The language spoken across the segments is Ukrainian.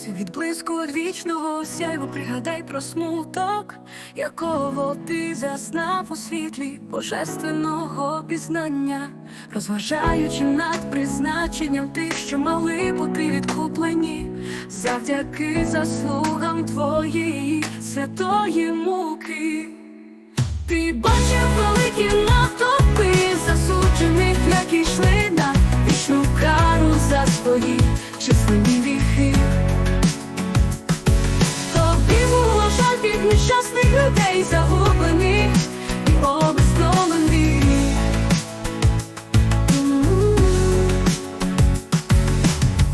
Відмовся від блиску вічного сяйву, пригадай про смуток, якого ти зазнав у світлі божественного пізнання, розважаючи над призначенням тих, що мали бути відкуплені, завдяки заслугам твоєї святої муки. Ти бачив великі натовпи засуджених, які йшли на вічну кару за свої нещасних людей загублених і обезголених.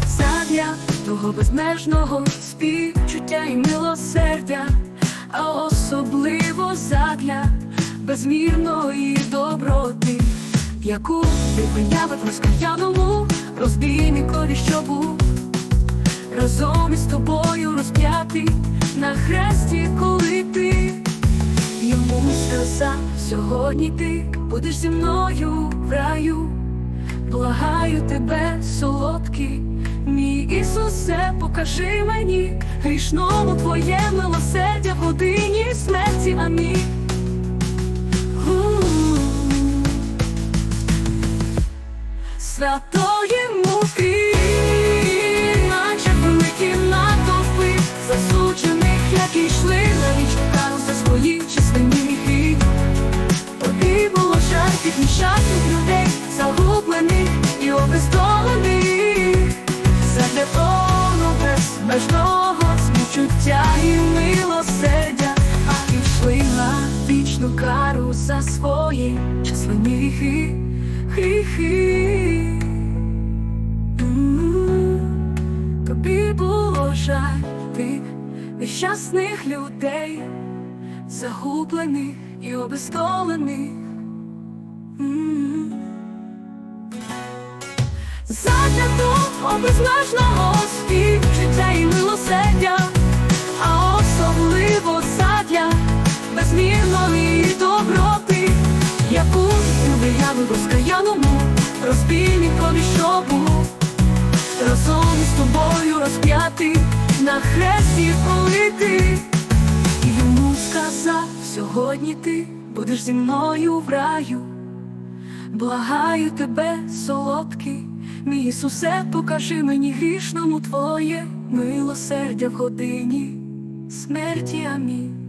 Задля того безмежного співчуття і милосердя, а особливо задля безмірної доброти, яку ти прийняв в розкаяному розбійникові, що разом із тобою розп'ятий на хресті, йому сьогодні ти будеш зі мною в раю. Благаю тебе, солодкий, мій Ісусе, покажи мені грішному твоє милосердя в годині смерті. Амінь. Святої муки, нещасних людей, загублених і обездолених, задля того безмежного співчуття і милосердя, а ти йшли на вічну кару за свої численні гріхи, гріхи. Тобі було жаль тих нещасних людей загублених і обездолених. Задля того безмежного співчуття і милосердя, а особливо задля безмірної доброти, яку виявив розкаяному розбійникові, що був разом із тобою розп'ятий на хресті, коли ти і йому сказав, сьогодні ти будеш зі мною в раю. Благаю тебе, солодкий, мій Ісусе, покажи мені грішному твоє милосердя в годині смерті. Амінь.